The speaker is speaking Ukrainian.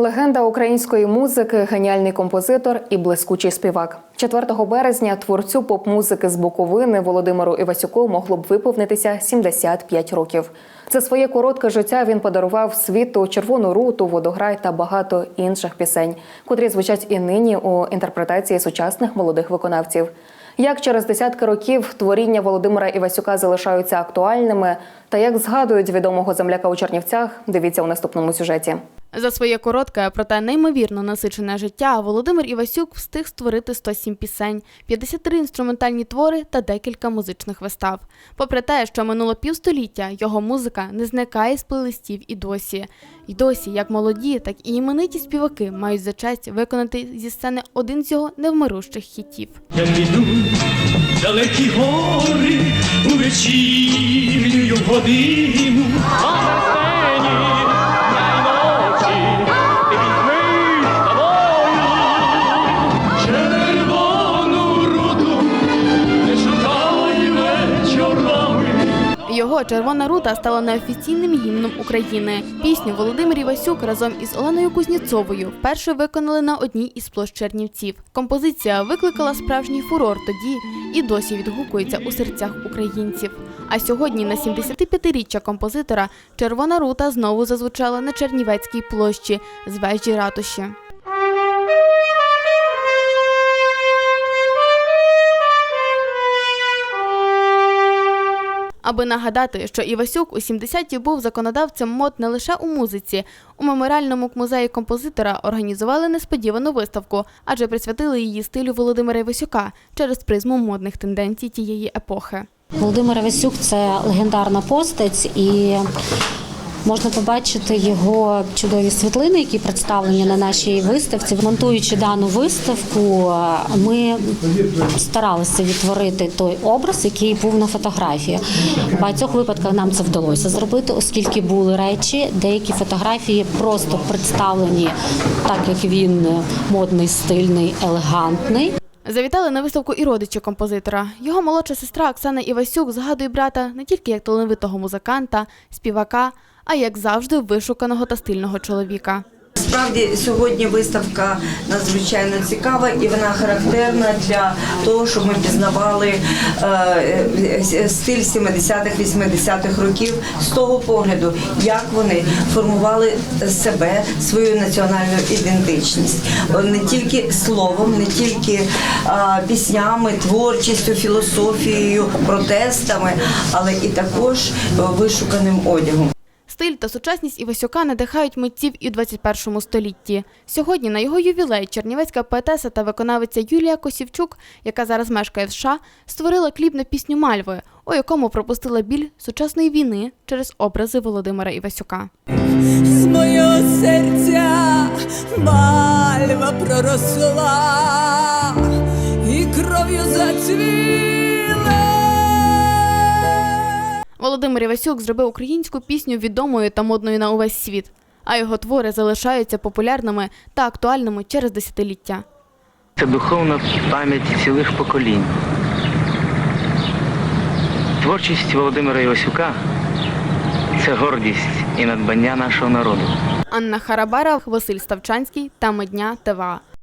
Легенда української музики, геніальний композитор і блискучий співак. 4 березня творцю поп-музики з Буковини Володимиру Івасюку могло б виповнитися 75 років. За своє коротке життя він подарував світу червону руту, водограй та багато інших пісень, котрі звучать і нині у інтерпретації сучасних молодих виконавців. Як через десятки років творіння Володимира Івасюка залишаються актуальними, та як згадують відомого земляка у Чернівцях, дивіться у наступному сюжеті. За своє коротке, проте неймовірно насичене життя Володимир Івасюк встиг створити 107 пісень, 53 інструментальні твори та декілька музичних вистав. Попри те, що минуло півстоліття, його музика не зникає з плейлистів і досі. І досі, як молоді, так і імениті співаки мають за честь виконати зі сцени один з його невмирущих хітів. Я піду далекі гори у вечірню годину, Його червона рута стала неофіційним гімном України. Пісню Володимир Івасюк разом із Оленою Кузнєцовою вперше виконали на одній із площ Чернівців. Композиція викликала справжній фурор тоді і досі відгукується у серцях українців. А сьогодні, на 75-річчя композитора, червона рута знову зазвучала на Чернівецькій площі з вежі ратуші. Аби нагадати, що Івасюк у 70-ті був законодавцем мод не лише у музиці. У меморіальному музеї композитора організували несподівану виставку, адже присвятили її стилю Володимира Івасюка через призму модних тенденцій тієї епохи. Володимир Васюк це легендарна постать, і можна побачити його чудові світлини, які представлені на нашій виставці. Монтуючи дану виставку, ми старалися відтворити той образ, який був на фотографії. В багатьох випадках нам це вдалося зробити, оскільки були речі, деякі фотографії просто представлені так, як він модний, стильний, елегантний. Завітали на виставку і родичі композитора. Його молодша сестра Оксана Івасюк згадує брата не тільки як талановитого музиканта, співака, а як завжди вишуканого та стильного чоловіка. Справді сьогодні виставка надзвичайно цікава і вона характерна для того, щоб ми пізнавали е, е, стиль 70-х, 80-х років з того погляду, як вони формували себе, свою національну ідентичність не тільки словом, не тільки е, піснями, творчістю, філософією, протестами, але і також вишуканим одягом. Стиль та сучасність Івасюка надихають митців і у 21 столітті. Сьогодні на його ювілей чернівецька поетеса та виконавиця Юлія Косівчук, яка зараз мешкає в США, створила кліп на пісню Мальви, у якому пропустила біль сучасної війни через образи Володимира Івасюка. з мого серця мальва проросла і кров'ю зацвіла. Володимир Івасюк зробив українську пісню відомою та модною на увесь світ, а його твори залишаються популярними та актуальними через десятиліття. Це духовна пам'ять цілих поколінь. Творчість Володимира Івасюка це гордість і надбання нашого народу. Анна Харабара, Василь Ставчанський та Медня ТВА.